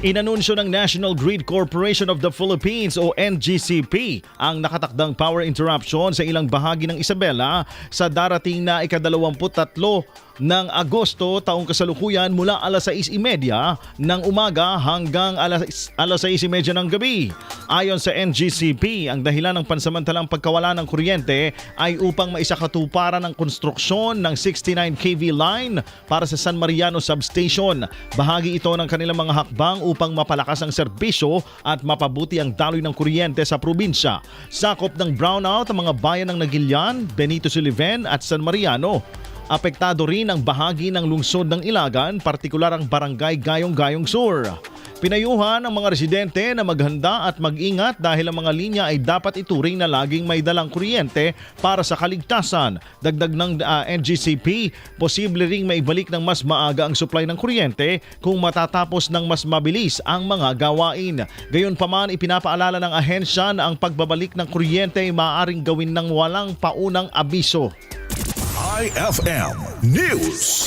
Inanunsyo ng National Grid Corporation of the Philippines o NGCP ang nakatakdang power interruption sa ilang bahagi ng Isabela sa darating na ikadalawamputatlo ng Agosto taong kasalukuyan mula alas 6.30 ng umaga hanggang alas, alas 6.30 ng gabi. Ayon sa NGCP, ang dahilan ng pansamantalang pagkawala ng kuryente ay upang maisakatuparan ang konstruksyon ng 69 kV line para sa San Mariano Substation. Bahagi ito ng kanilang mga hakbang upang mapalakas ang serbisyo at mapabuti ang daloy ng kuryente sa probinsya. Sakop ng brownout ang mga bayan ng Nagilian, Benito Siliven at San Mariano. Apektado rin ang bahagi ng lungsod ng Ilagan, partikular ang barangay Gayong-Gayong Sur. Pinayuhan ang mga residente na maghanda at mag-ingat dahil ang mga linya ay dapat ituring na laging may dalang kuryente para sa kaligtasan. Dagdag ng ah, NGCP, posible ring maibalik ng mas maaga ang supply ng kuryente kung matatapos ng mas mabilis ang mga gawain. Gayunpaman, ipinapaalala ng ahensya na ang pagbabalik ng kuryente ay maaaring gawin ng walang paunang abiso. IFM News.